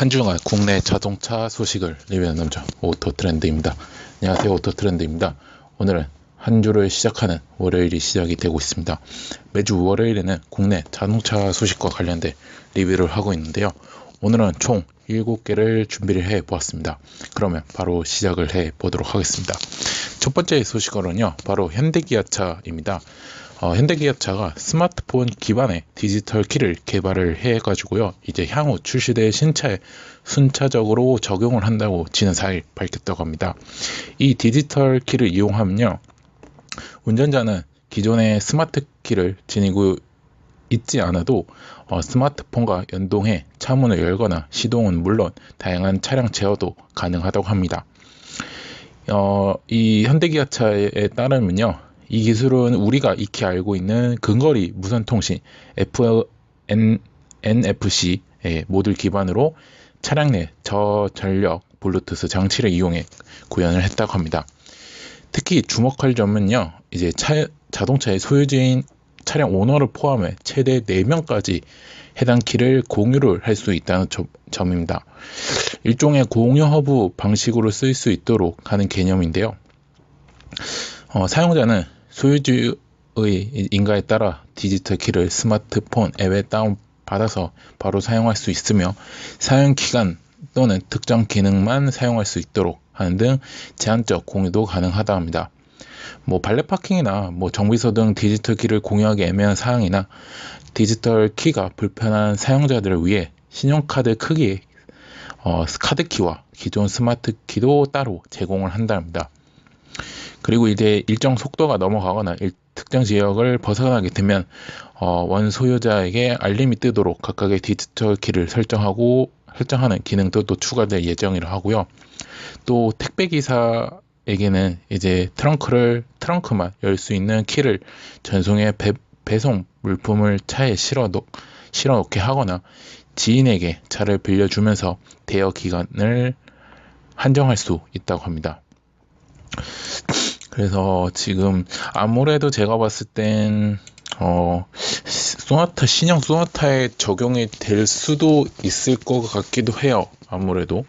한 주간 국내 자동차 소식을 리뷰하는 남자 오토트렌드입니다. 안녕하세요 오토트렌드입니다. 오늘은 한 주를 시작하는 월요일이 시작이 되고 있습니다. 매주 월요일에는 국내 자동차 소식과 관련된 리뷰를 하고 있는데요. 오늘은 총 7개를 준비를 해 보았습니다. 그러면 바로 시작을 해 보도록 하겠습니다. 첫 번째 소식으로는요. 바로 현대기아차입니다. 어, 현대기아차가 스마트폰 기반의 디지털 키를 개발을 해가지고요. 이제 향후 출시될 신차에 순차적으로 적용을 한다고 지난 4일 밝혔다고 합니다. 이 디지털 키를 이용하면요. 운전자는 기존의 스마트 키를 지니고 있지 않아도 어, 스마트폰과 연동해 차문을 열거나 시동은 물론 다양한 차량 제어도 가능하다고 합니다. 어, 이 현대기아차에 따르면요. 이 기술은 우리가 익히 알고 있는 근거리 무선통신 FN, NFC의 모듈 기반으로 차량 내 저전력 블루투스 장치를 이용해 구현을 했다고 합니다. 특히 주목할 점은요, 이제 차, 자동차의 소유주인 차량 오너를 포함해 최대 4명까지 해당 키를 공유를 할 수 있다는 점, 입니다 일종의 공유 허브 방식으로 쓸수 있도록 하는 개념인데요. 어, 사용자는 소유주의 인가에 따라 디지털 키를 스마트폰 앱에 다운받아서 바로 사용할 수 있으며 사용 기간 또는 특정 기능만 사용할 수 있도록 하는 등 제한적 공유도 가능하다 합니다. 뭐 발레 파킹이나 뭐 정비소 등 디지털 키를 공유하기 애매한 사항이나 디지털 키가 불편한 사용자들을 위해 신용카드 크기의 어, 카드 키와 기존 스마트 키도 따로 제공을 한답니다. 그리고 이제 일정 속도가 넘어가거나 일, 특정 지역을 벗어나게 되면 어, 원 소유자에게 알림이 뜨도록 각각의 디지털 키를 설정하고 설정하는 기능도 또 추가될 예정이라 하고요. 또 택배 기사에게는 이제 트렁크를 트렁크만 열 수 있는 키를 전송해 배, 배송 물품을 차에 실어 놓 실어 놓게 하거나 지인에게 차를 빌려주면서 대여 기간을 한정할 수 있다고 합니다. 그래서 지금 아무래도 제가 봤을 땐 어, 소나타 신형 소나타에 적용이 될 수도 있을 것 같기도 해요. 아무래도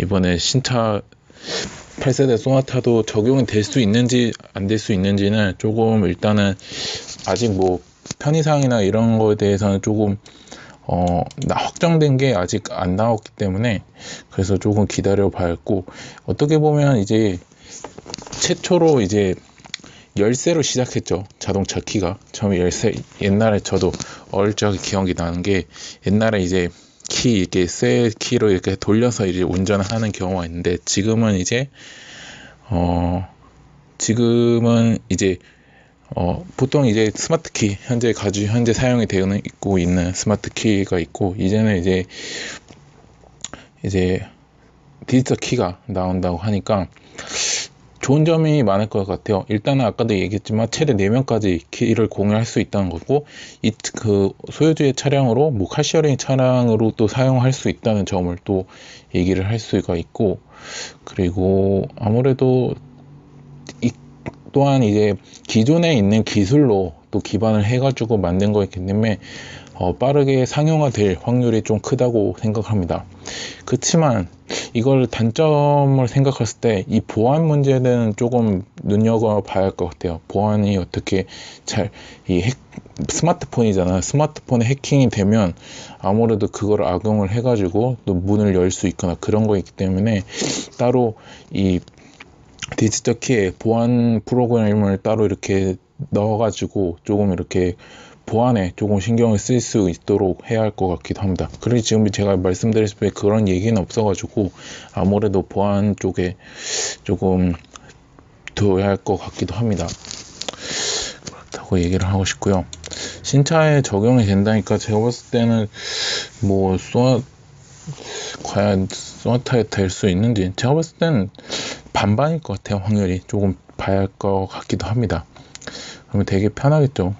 이번에 신차 8세대 소나타도 적용이 될 수 있는지 안 될 수 있는지는 조금 일단은 아직 뭐 편의상이나 이런 거에 대해서는 조금 어, 확정된 게 아직 안 나왔기 때문에 그래서 조금 기다려 봐야겠고 어떻게 보면 이제 최초로 이제 열쇠로 시작했죠. 자동차 키가. 처음에 열쇠, 옛날에 저도 어릴 적에 기억이 나는 게 옛날에 이제 키, 이렇게 쇠 키로 이렇게 돌려서 이제 운전을 하는 경우가 있는데 지금은 이제, 어, 지금은 이제, 어, 보통 이제 스마트 키, 현재 가지, 현재 사용이 되고 있고 있는 스마트 키가 있고, 이제는 이제, 이제 디지털 키가 나온다고 하니까, 좋은 점이 많을 것 같아요. 일단은 아까도 얘기했지만 최대 4명까지 키를 공유할 수 있다는 거고 이 그 소유주의 차량으로 뭐 카시어링 차량으로 또 사용할 수 있다는 점을 또 얘기를 할 수가 있고 그리고 아무래도 이 또한 이제 기존에 있는 기술로 또 기반을 해가지고 만든 거기 때문에 어, 빠르게 상용화될 확률이 좀 크다고 생각합니다. 그렇지만 이걸 단점을 생각했을 때 이 보안 문제는 조금 눈여겨봐야 할 것 같아요. 보안이 어떻게 잘 이 스마트폰이잖아. 스마트폰에 해킹이 되면 아무래도 그걸 악용을 해가지고 또 문을 열 수 있거나 그런 거 있기 때문에 따로 이 디지털 키에 보안 프로그램을 따로 이렇게 넣어가지고 조금 이렇게 보안에 조금 신경을 쓸 수 있도록 해야 할 것 같기도 합니다. 그래서 지금 제가 말씀드렸을 때 그런 얘기는 없어가지고 아무래도 보안 쪽에 조금 둬야 할 것 같기도 합니다. 그렇다고 얘기를 하고 싶고요. 신차에 적용이 된다니까 제가 봤을 때는 뭐 쏘아 과연 쏘아타에 될 수 있는지 제가 봤을 때는 반반일 것 같아요 확률이 조금 봐야 할 것 같기도 합니다. 그러면 되게 편하겠죠.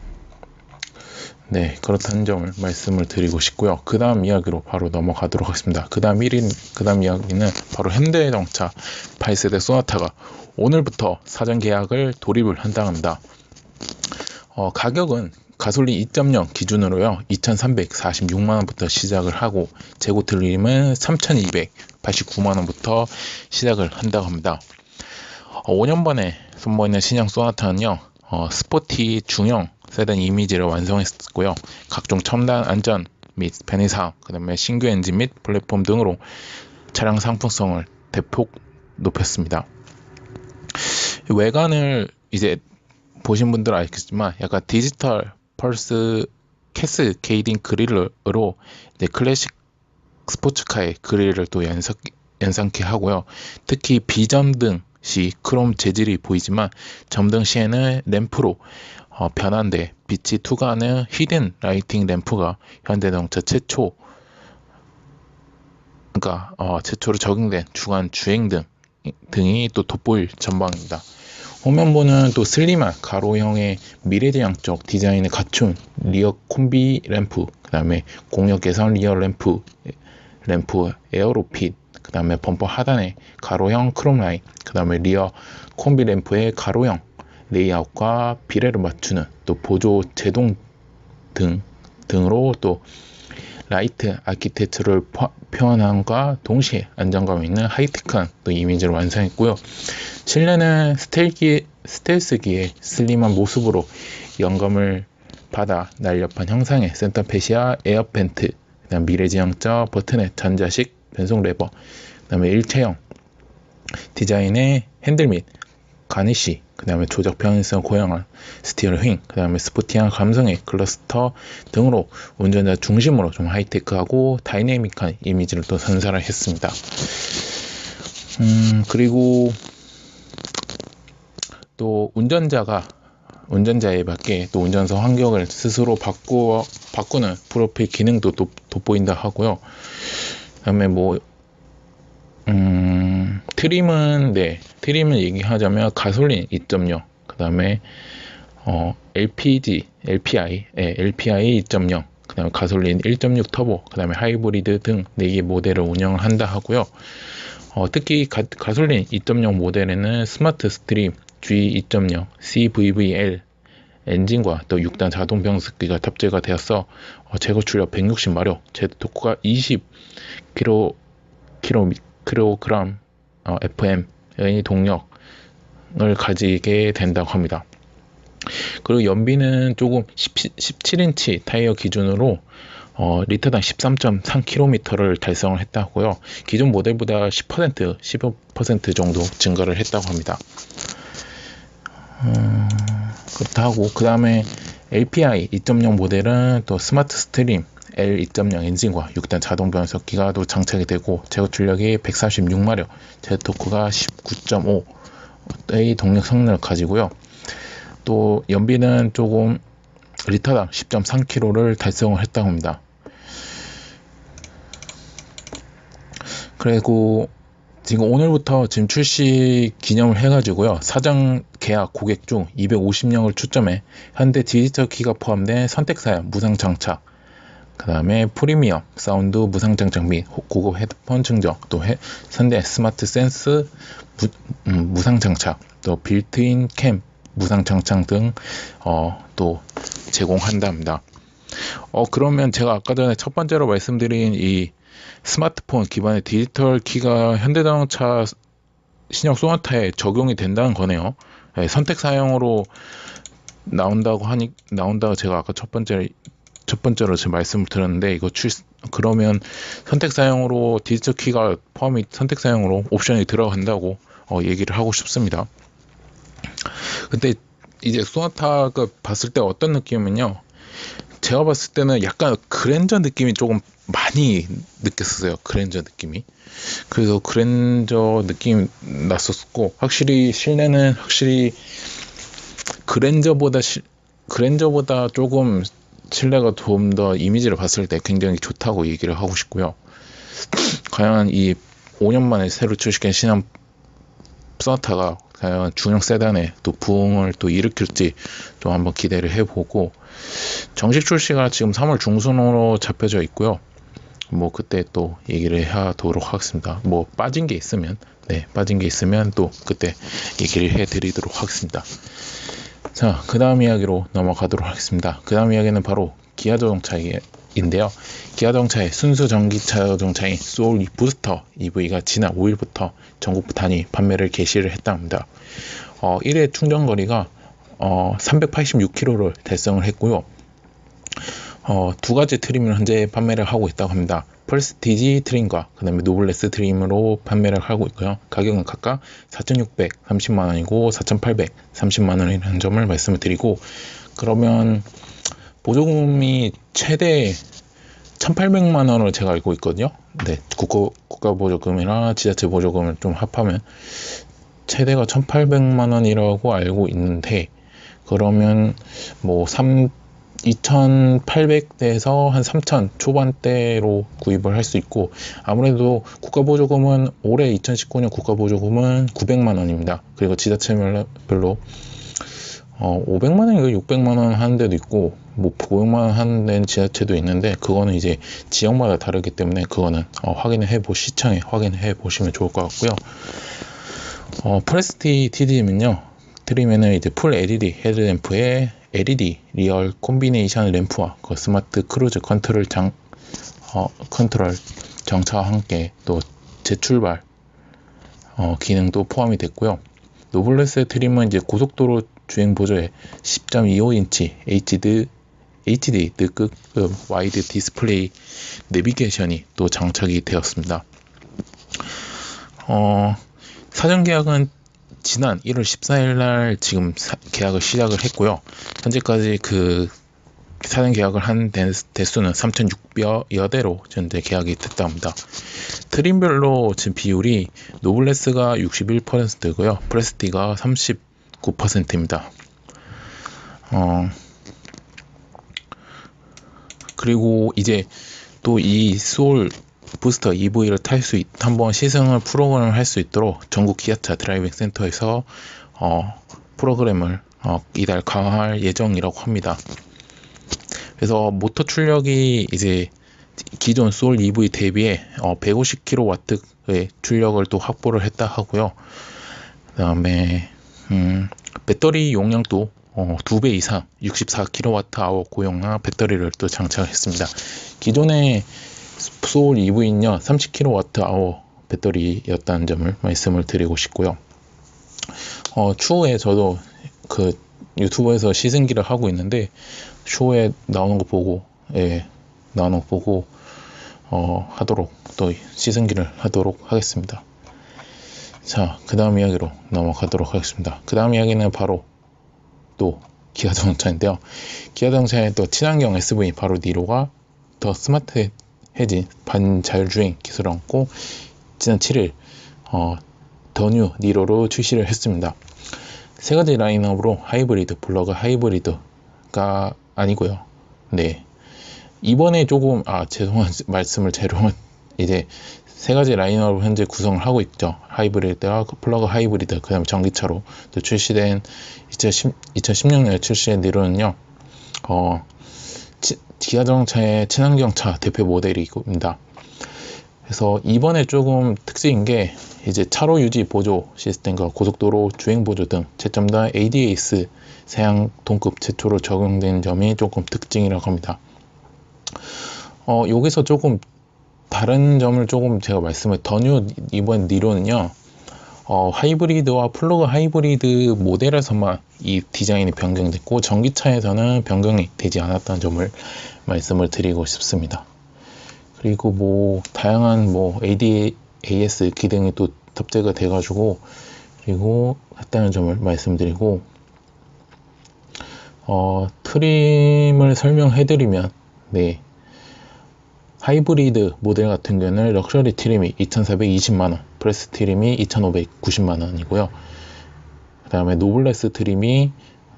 네, 그렇다는 점을 말씀을 드리고 싶고요. 그 다음 이야기로 바로 넘어가도록 하겠습니다. 그 다음 1인, 그 다음 이야기는 바로 현대자동차 8세대 소나타가 오늘부터 사전 계약을 돌입을 한다 합니다. 어, 가격은 가솔린 2.0 기준으로요 2,346만 원부터 시작을 하고 재고 틀림은 3,289만 원부터 시작을 한다고 합니다. 어, 5년 번에 선보이는 신형 소나타는요 어, 스포티 중형 세단 이미지를 완성했고요 각종 첨단 안전 및 편의 사항 그다음에 신규 엔진 및 플랫폼 등으로 차량 상품성을 대폭 높였습니다. 외관을 이제 보신 분들은 알겠지만 약간 디지털 펄스 캐스 게이딩 그릴로 이제 클래식 스포츠카의 그릴을 또 연상, 연상케 하고요. 특히 비점등 시 크롬 재질이 보이지만 점등 시에는 램프로 어, 변한데 빛이 투과하는 히든 라이팅 램프가 현대자동차 최초 그러니까 어, 최초로 적용된 주간 주행 등 등이 또 돋보일 전방입니다. 후면부는 또 슬림한 가로형의 미래지향적 디자인을 갖춘 리어 콤비 램프, 그 다음에 공역 개선 리어 램프, 램프 에어로핏, 그 다음에 범퍼 하단에 가로형 크롬 라인, 그 다음에 리어 콤비 램프의 가로형 레이아웃과 비례를 맞추는 또 보조 제동 등 등으로 또 라이트 아키텍처를 표현함과 동시에 안정감 있는 하이테크한 또 이미지를 완성했고요. 실내는 스텔기, 스텔스기의 슬림한 모습으로 영감을 받아 날렵한 형상의 센터페시아 에어펜트, 그다음 미래지향적 버튼의 전자식 변속 레버, 그다음에 일체형 디자인의 핸들 및 가니쉬, 그 다음에 조작 편의성 고양한 스티어링 휠, 그 다음에 스포티한 감성의 클러스터 등으로 운전자 중심으로 좀 하이테크하고 다이내믹한 이미지를 또 선사를 했습니다. 음, 그리고 또 운전자가 운전자에 맞게 또 운전석 환경을 스스로 바꾸어, 바꾸는 프로필 기능도 또 돋보인다 하고요. 그 다음에 뭐 음, 트림은 네 트림을 얘기하자면 가솔린 2.0 그다음에 어, LPG, LPI, 예, LPI 2.0 그다음에 가솔린 1.6 터보 그다음에 하이브리드 등 4개 모델을 운영을 한다 하고요. 어, 특히 가, 가솔린 2.0 모델에는 스마트 스트림 G2.0 CVVL 엔진과 또 6단 자동 변속기가 탑재가 되어서 어, 제거 출력 160마력, 제드 토크가 20kg 킬로그램 어, FM의 동력을 가지게 된다고 합니다. 그리고 연비는 조금 10, 17인치 타이어 기준으로 어, 리터당 13.3km를 달성을 했다고요. 기존 모델보다 10% 15% 정도 증가를 했다고 합니다. 음, 그렇다고 그 다음에 LPI 2.0 모델은 또 스마트 스트림 L2.0 엔진과 6단 자동 변속기가 또 장착이 되고 제거 출력이 146마력, 제토크가 19.5의 동력 성능을 가지고요. 또 연비는 조금 리터당 10.3km를 달성을 했다고 합니다. 그리고 지금 오늘부터 지금 출시 기념을 해가지고요. 사장 계약 고객 중 250명을 초점해 현대 디지털 키가 포함된 선택사양 무상 장착, 그 다음에 프리미엄 사운드 무상 장착 및 고급 헤드폰 증정, 또 해, 현대 스마트 센스 무, 음, 무상 장착, 또 빌트인 캠 무상 장착 등 어, 또 제공한답니다. 어 그러면 제가 아까 전에 첫 번째로 말씀드린 이 스마트폰 기반의 디지털 키가 현대자동차 신형 소나타에 적용이 된다는 거네요. 네, 선택 사용으로 나온다고 하니 나온다고 제가 아까 첫 번째 첫 번째로 제 말씀을 드렸는데 이거 출 그러면 선택 사용으로 디지털 키가 포함이 선택 사용으로 옵션이 들어간다고 어, 얘기를 하고 싶습니다. 근데 이제 소나타가 봤을 때 어떤 느낌은요. 제가 봤을 때는 약간 그랜저 느낌이 조금 많이 느꼈었어요. 그랜저 느낌이. 그래서 그랜저 느낌 났었고 확실히 실내는 확실히 그랜저보다 시, 그랜저보다 조금 실내가 좀 더 이미지를 봤을 때 굉장히 좋다고 얘기를 하고 싶고요. 과연 이 5년 만에 새로 출시된 신형 소나타가 과연 중형 세단에 또 부흥을 또 일으킬지 좀 한번 기대를 해보고 정식 출시가 지금 3월 중순으로 잡혀져 있고요. 뭐 그때 또 얘기를 하도록 하겠습니다. 뭐 빠진 게 있으면 네 빠진 게 있으면 또 그때 얘기를 해드리도록 하겠습니다. 자, 그 다음 이야기로 넘어가도록 하겠습니다. 그 다음 이야기는 바로 기아 자동차인데요. 기아 자동차의 순수 전기차 자동차인 소울 부스터 EV가 지난 5일부터 전국 단위 판매를 개시를 했다 합니다. 어, 1회 충전 거리가 어, 386km를 달성을 했고요. 어, 두 가지 트림을 현재 판매를 하고 있다고 합니다. 펄스티지 트림과 그 다음에 노블레스 트림으로 판매를 하고 있고요. 가격은 각각 4,630만원이고 4,830만원이라는 점을 말씀을 드리고 그러면 보조금이 최대 1,800만 원으로 제가 알고 있거든요. 네, 국가, 국가 보조금이나 지자체 보조금을 좀 합하면 최대가 1,800만 원이라고 알고 있는데 그러면 뭐 3, 2,800대에서 한 3,000 초반대로 구입을 할 수 있고 아무래도 국가보조금은 올해 2019년 국가보조금은 900만 원입니다. 그리고 지자체별로 어, 500만 원인가 600만 원 하는 데도 있고 뭐 500만 원 하는 데는 지자체도 있는데 그거는 이제 지역마다 다르기 때문에 그거는 어, 확인을 해보 시청에 확인해 보시면 좋을 것 같고요. 어, 프레스티 TDM은요 트리면은 이제 풀 LED 헤드램프에 LED 리얼 콤비네이션 램프와 그 스마트 크루즈 컨트롤 장 어, 컨트롤 정차와 함께 또 재출발 어, 기능도 포함이 됐고요. 노블레스 트림은 이제 고속도로 주행 보조에 10.25인치 HD HD 늑급 와이드 디스플레이 내비게이션이 또 장착이 되었습니다. 어, 사전 계약은 지난 1월 14일 날 지금 사, 계약을 시작을 했고요. 현재까지 그 사전 계약을 한 대수는 3,600여 대로 현재 계약이 됐다 합니다. 트림별로 지금 비율이 노블레스가 61%고요. 프레스티가 39%입니다. 어, 그리고 이제 또 이 소울 부스터 EV를 탈수 있, 한번 시승을 프로그램을 할 수 있도록 전국 기아차 드라이빙 센터에서 어, 프로그램을 어, 이달 강화할 예정이라고 합니다. 그래서 모터 출력이 이제 기존 소울 EV 대비해 어, 150kW의 출력을 또 확보를 했다 하고요. 그 다음에 음, 배터리 용량도 어, 2배 이상 64kWh 고용량 배터리를 또 장착했습니다. 기존에 소울 EV는요 30kWh 배터리였다는 점을 말씀을 드리고 싶고요. 어, 추후에 저도 그 유튜브에서 시승기를 하고 있는데 추후에 나오는 거 보고 예, 나오는 거 보고 어, 하도록 또 시승기를 하도록 하겠습니다. 자, 그 다음 이야기로 넘어가도록 하겠습니다. 그 다음 이야기는 바로 또 기아 자동차인데요. 기아 자동차의 또 친환경 SUV 바로 니로가 더 스마트 해진 반자율주행 기술을 얻고 지난 7일 어, 더뉴 니로로 출시를 했습니다. 세 가지 라인업으로 하이브리드, 블러그 하이브리드가 아니고요. 네. 이번에 조금 아 죄송한 말씀을 제로 이제 세 가지 라인업을 현재 구성을 하고 있죠. 하이브리드와 플러그 하이브리드, 그 다음에 전기차로 또 출시된 2010, 2016년에 출시된 니로는요, 어, 기아자동차의 친환경차 대표 모델입니다. 그래서 이번에 조금 특징인 게 이제 차로 유지 보조 시스템과 고속도로 주행 보조 등 채점다 ADAS 사양 동급 최초로 적용된 점이 조금 특징이라고 합니다. 어, 여기서 조금 다른 점을 조금 제가 말씀을 더뉴 이번 니로는요 어, 하이브리드와 플러그 하이브리드 모델에서만 이 디자인이 변경됐고 전기차에서는 변경이 되지 않았다는 점을 말씀을 드리고 싶습니다. 그리고 뭐 다양한 뭐 ADAS 기능이 또 탑재가 돼가지고 그리고 했다는 점을 말씀드리고 어, 트림을 설명해드리면 네 하이브리드 모델 같은 경우는 럭셔리 트림이 2,420만원, 프레스 트림이 2,590만원이고요. 그 다음에 노블레스 트림이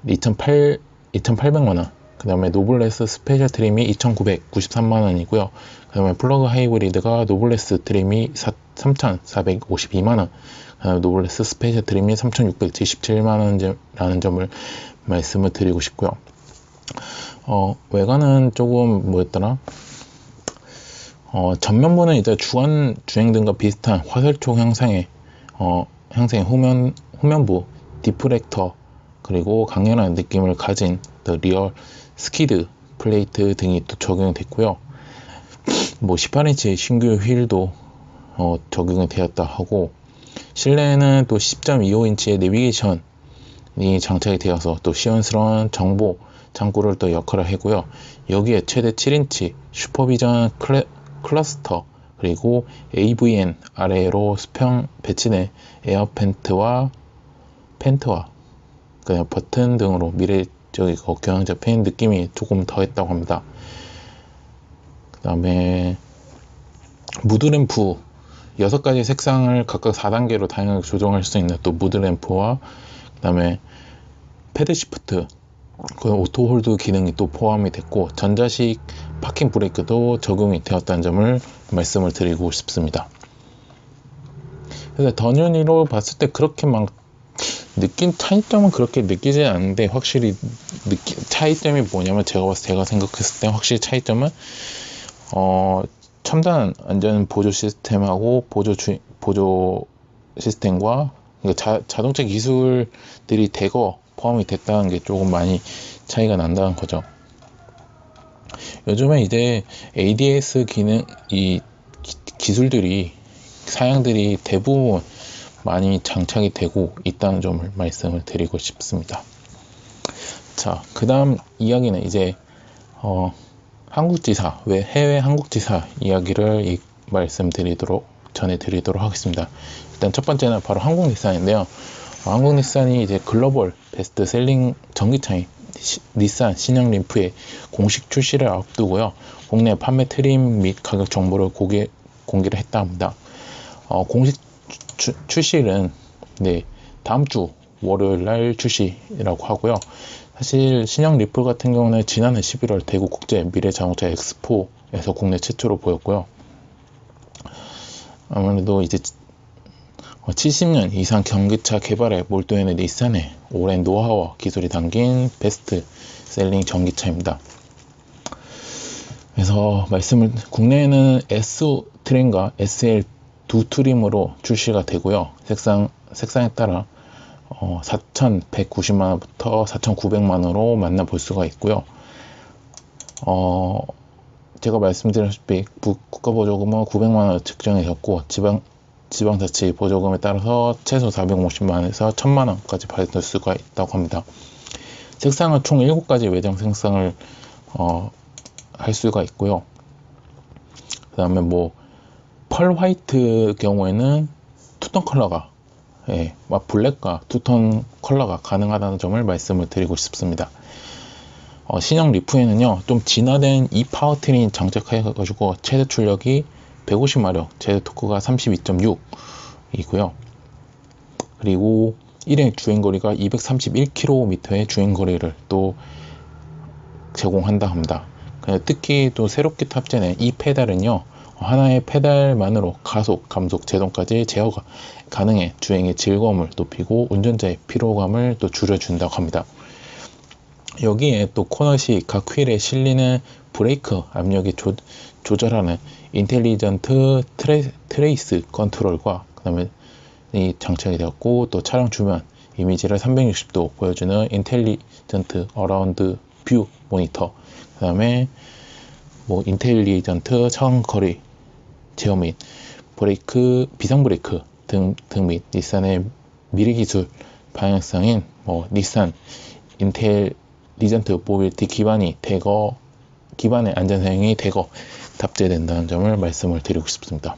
2,800, 2,800만원, 그 다음에 노블레스 스페셜 트림이 2,993만원이고요. 그 다음에 플러그 하이브리드가 노블레스 트림이 3,452만원, 그 다음에 노블레스 스페셜 트림이 3,677만원이라는 점을 말씀을 드리고 싶고요. 어, 외관은 조금 뭐였더라? 어, 전면부는 이제 주간 주행 등과 비슷한 화살촉 형상의 어, 형상의 후면 후면부 디프렉터가 그리고 강렬한 느낌을 가진 더 리얼 스키드 플레이트 등이 또 적용이 됐고요. 뭐 18인치 신규 휠도 어, 적용이 되었다 하고 실내에는 또 10.25인치의 내비게이션이 장착이 되어서 또 시원스러운 정보 창구를 또 역할을 하고요. 여기에 최대 7인치 슈퍼비전 클래, 클러스터 그리고 AVN 아래로 수평 배치된 에어 펜트와 펜트와 그냥 버튼 등으로 미래적이고 경향 잡힌 느낌이 조금 더했다고 합니다. 그 다음에 무드램프 6가지 색상을 각각 4단계로 다양하게 조정할 수 있는 또 무드램프와 그 다음에 패드 시프트 그 오토 홀드 기능이 또 포함이 됐고 전자식 파킹 브레이크도 적용이 되었다는 점을 말씀을 드리고 싶습니다. 그래서 던연이로 봤을 때 그렇게 막 느낀 차이점은 그렇게 느끼지 않는데 확실히 느끼, 차이점이 뭐냐면 제가 제가 생각했을 때 확실히 차이점은 어 첨단 안전 보조 시스템하고 보조 주, 보조 시스템과 그러니까 자, 자동차 기술들이 대거 포함이 됐다는 게 조금 많이 차이가 난다는 거죠. 요즘에 이제 ADS 기능 이 기 술들이 사양들이 대부분 많이 장착이 되고 있다는 점을 말씀을 드리고 싶습니다. 자, 그 다음 이야기는 이제 어, 한국지사, 왜 해외 한국지사 이야기를 말씀드리도록 전해드리도록 하겠습니다. 일단 첫 번째는 바로 한국닛산인데요. 어, 한국닛산이 이제 글로벌 베스트셀링 전기차인 닛산 신형 림프의 공식 출시를 앞두고요. 국내 판매 트림 및 가격 정보를 공개, 공개를 했다 합니다. 어, 공식 주, 출시는 네, 다음 주 월요일 날 출시라고 하고요. 사실 신형 리플 같은 경우는 지난해 11월 대구 국제 미래 자동차 엑스포에서 국내 최초로 보였고요. 아무래도 이제 70년 이상 경기차 개발에 몰두하는 닛산의 오랜 노하우와 기술이 담긴 베스트 셀링 전기차입니다. 그래서 말씀을 국내에는 S 트림과 SL 두 트림으로 출시가 되고요. 색상 색상에 따라 어, 4,190만 원부터 4,900만 원으로 만나볼 수가 있고요. 어, 제가 말씀드렸다시피 국가보조금은 900만 원 측정해졌고 지방 지방자치 보조금에 따라서 최소 450만 원에서 1000만 원까지 받을 수가 있다고 합니다. 색상은 총 7가지 외장 색상을 어, 할 수가 있고요. 그 다음에 뭐 펄 화이트 경우에는 투톤 컬러가 예, 블랙과 투톤 컬러가 가능하다는 점을 말씀을 드리고 싶습니다. 어, 신형 리프에는요 좀 진화된 이 파워트린 장착해가지고 최대 출력이 150마력, 제드 토크가 32.6이고요. 그리고 일행 주행거리가 231km의 주행거리를 또 제공한다 합니다. 특히 또 새롭게 탑재된 이 페달은요, 하나의 페달만으로 가속, 감속, 제동까지 제어가 가능해 주행의 즐거움을 높이고 운전자의 피로감을 또 줄여준다고 합니다. 여기에 또 코너식 각 휠에 실리는 브레이크 압력이 조, 조절하는 인텔리전트 트레, 트레이스 컨트롤과 그 다음에 이 장착이 되었고 또 차량 주변 이미지를 360도 보여주는 인텔리전트 어라운드 뷰 모니터 그 다음에 뭐 인텔리전트 차원 거리 제어 및 브레이크 비상 브레이크 등 등 및 닛산의 미래 기술 방향성인 뭐 닛산 인텔리전트 모빌티 기반이 대거 기반의 안전 사양이 대거 탑재된다는 점을 말씀을 드리고 싶습니다.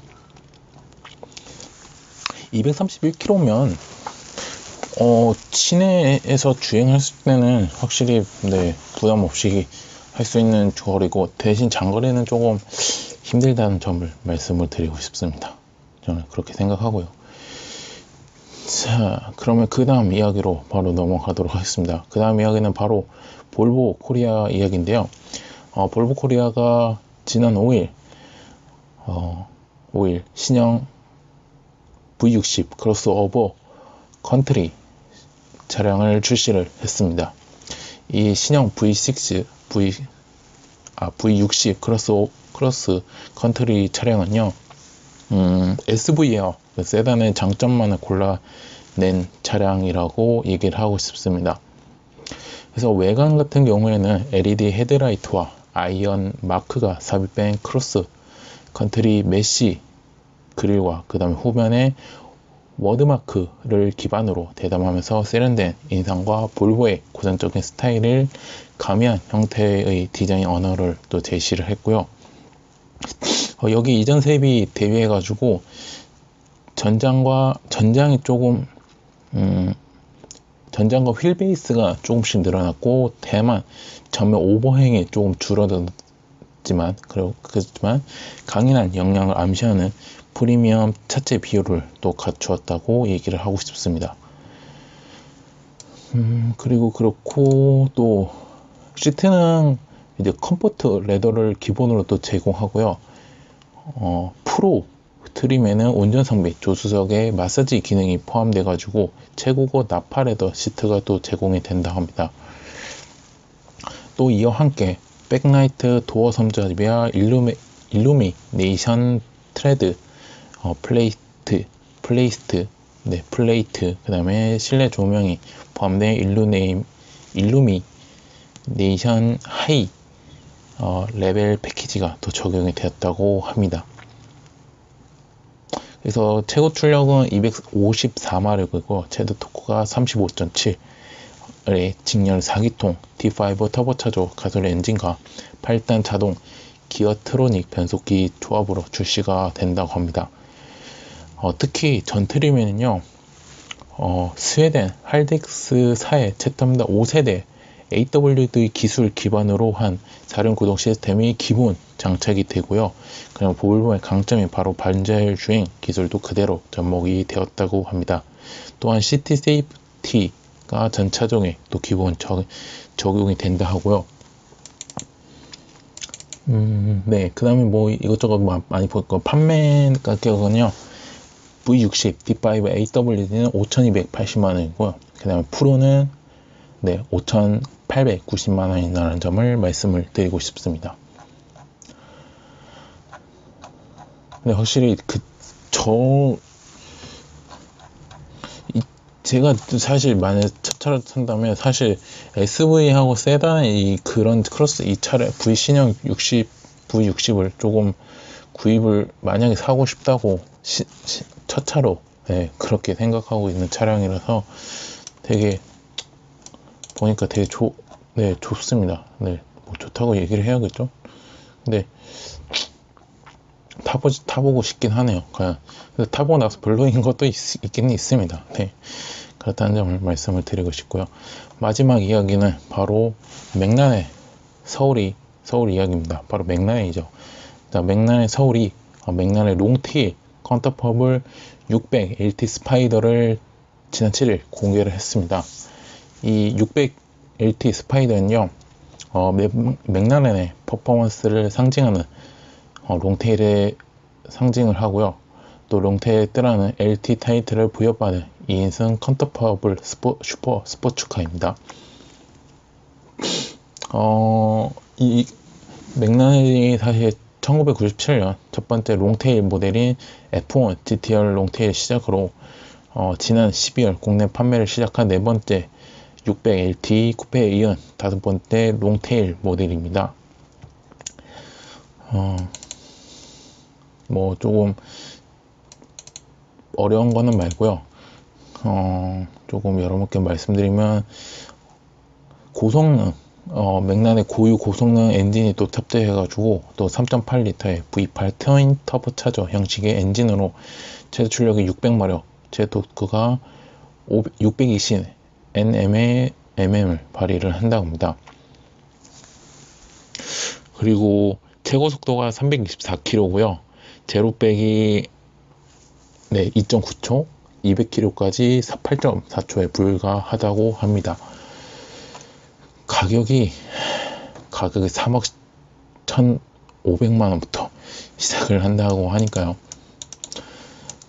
231km면 어, 시내에서 주행했을 때는 확실히 네, 부담 없이 할 수 있는 거리고 대신 장거리는 조금 힘들다는 점을 말씀을 드리고 싶습니다. 저는 그렇게 생각하고요. 자, 그러면 그 다음 이야기로 바로 넘어가도록 하겠습니다. 그 다음 이야기는 바로 볼보 코리아 이야기인데요. 어, 볼보 코리아가 지난 5일 어, 5일 신형 V60 크로스오버 컨트리 차량을 출시를 했습니다. 이 신형 V6 V 아 V60 크로스 크로스 컨트리 차량은요. 음, SV에어 그 세단의 장점만을 골라낸 차량이라고 얘기를 하고 싶습니다. 그래서 외관 같은 경우에는 LED 헤드라이트와 아이언 마크가 삽입된 크로스 컨트리 메시 그릴과 그 다음에 후면에 워드마크를 기반으로 대담하면서 세련된 인상과 볼보의 고전적인 스타일을 가미한 형태의 디자인 언어를 또 제시를 했고요. 어, 여기 이전 셉이 대비해가지고 전장과 전장이 조금 음, 전장과 휠 베이스가 조금씩 늘어났고 대만 전면 오버행이 조금 줄어들었지만 그렇지만 강인한 영향을 암시하는 프리미엄 차체 비율을 또 갖추었다고 얘기를 하고 싶습니다. 음, 그리고 그렇고 또 시트는 이제 컴포트 레더를 기본으로 또 제공하고요. 어, 프로 트림에는 운전석 및 조수석에 마사지 기능이 포함돼 가지고 최고고 나파 레더 시트가 또 제공이 된다 합니다. 또 이와 함께 백라이트 도어 섬잡이와 일루미, 일루미네이션 트레드 어, 플레이트 플레이스트 네 플레이트 그 다음에 실내 조명이 포함된 일루네임 일루미네이션 하이 어, 레벨 패키지가 또 적용이 되었다고 합니다. 그래서 최고 출력은 254마력이고 최대 토크가 35.7의 직렬 4기통 D5 터보차저 가솔린 엔진과 8단 자동 기어 트로닉 변속기 조합으로 출시가 된다고 합니다. 어, 특히 전 트림에는요, 어, 스웨덴 할덱스사의 채텀다 5세대 AWD 기술 기반으로 한 사륜 구동 시스템이 기본 장착이 되고요. 그냥 보울보의 강점이 바로 반자율 주행 기술도 그대로 접목이 되었다고 합니다. 또한 시티 세이프티가 전 차종에 또 기본 적, 적용이 된다 하고요. 음, 네. 그 다음에 뭐 이것저것 많이 볼 거. 판매 가격은요. V60 D5 AWD는 5,280만 원이고요. 그 다음에 프로는 네, 5,890만 원이라는 점을 말씀을 드리고 싶습니다. 근데 확실히 그, 저, 이, 제가 사실 만약 첫 차를 산다면 사실 SV하고 세단의 이 그런 크로스 이 차를 V 신형 60, V60을 조금 구입을 만약에 사고 싶다고 시, 시, 첫 차로 네, 그렇게 생각하고 있는 차량이라서 되게 보니까 되게 좋, 네, 좋습니다. 네, 뭐 좋다고 얘기를 해야겠죠. 근데 타보, 타보고 싶긴 하네요. 그냥 타보고 나서 별로인 것도 있, 있긴 있습니다. 네. 그렇다는 점을 말씀을 드리고 싶고요. 마지막 이야기는 바로 맥란의 서울이 서울 이야기입니다. 바로 맥란이죠. 자, 맥란의 서울이 어, 맥란의 롱테일 컨터퍼블 600 LT 스파이더를 지난 7일 공개를 했습니다. 이 600 LT 스파이더는요, 어, 맥라렌의 퍼포먼스를 상징하는 어, 롱테일의 상징을 하고요. 또 롱테일에 뜨라는 LT 타이틀을 부여받은 2인승 컨터퍼블 스포, 슈퍼 스포츠카입니다. 어, 이 맥라렌이 사실 1997년 첫 번째 롱테일 모델인 F1 GTR 롱테일 시작으로 어, 지난 12월 국내 판매를 시작한 네 번째 600LT 쿠페에 이은 다섯 번째 롱테일 모델입니다. 어, 뭐 조금 어려운 거는 말고요. 어, 조금 여러분께 말씀드리면 고성능 어, 맥란의 고유 고성능 엔진이 또 탑재해가지고 또 3.8리터의 V8 트윈 터보 차저 형식의 엔진으로 최대 출력이 600마력, 제 토크가 620 NM의 MM을 발휘를 한다고 합니다. 그리고 최고 속도가 324km고요. 제로백이 네, 2.9초, 200km까지 8.4초에 불과하다고 합니다. 가격이 가격이 3억 1,500만 원부터 시작을 한다고 하니까요.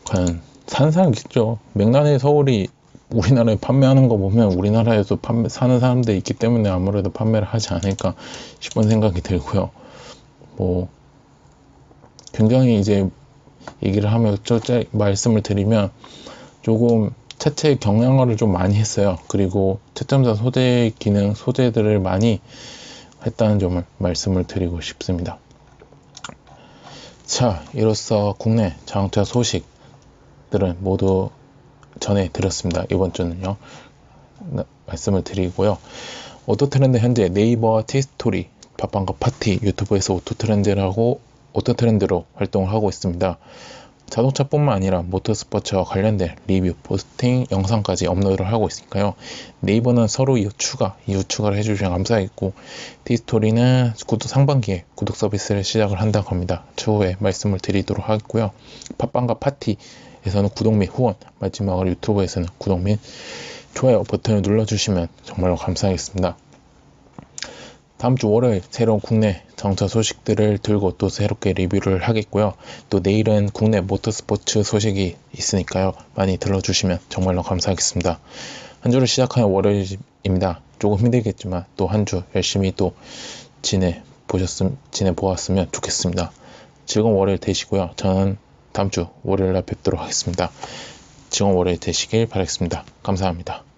과연 사는 사람 있죠. 맥란의 서울이 우리나라에 판매하는 거 보면 우리나라에서 판매, 사는 사람들이 있기 때문에 아무래도 판매를 하지 않을까 싶은 생각이 들고요. 뭐 굉장히 이제 얘기를 하면 저 말씀을 드리면 조금 차체 경량화를 좀 많이 했어요. 그리고 채점사 소재 기능 소재들을 많이 했다는 점을 말씀을 드리고 싶습니다. 자, 이로써 국내 자동차 소식들은 모두 전해드렸습니다. 이번 주는요. 말씀을 드리고요. 오토트렌드 현재 네이버와 티스토리, 밥방과 파티, 유튜브에서 오토트렌드라고 오토트렌드로 활동을 하고 있습니다. 자동차뿐만 아니라 모터스포츠와 관련된 리뷰, 포스팅, 영상까지 업로드를 하고 있으니까요. 네이버는 서로 이후 추가, 이후 추가를 해주시면 감사하겠고, 디스토리는 구독 상반기에 구독 서비스를 시작을 한다고 합니다. 추후에 말씀을 드리도록 하겠고요. 팟빵과 파티 에서는 구독 및 후원, 마지막으로 유튜브에서는 구독 및 좋아요 버튼을 눌러주시면 정말로 감사하겠습니다. 다음 주 월요일 새로운 국내 자동차 소식들을 들고 또 새롭게 리뷰를 하겠고요. 또 내일은 국내 모터스포츠 소식이 있으니까요. 많이 들러주시면 정말로 감사하겠습니다. 한 주를 시작하는 월요일입니다. 조금 힘들겠지만 또 한 주 열심히 또 지내 보셨음 지내 보았으면 좋겠습니다. 즐거운 월요일 되시고요. 저는 다음 주 월요일 날 뵙도록 하겠습니다. 즐거운 월요일 되시길 바라겠습니다. 감사합니다.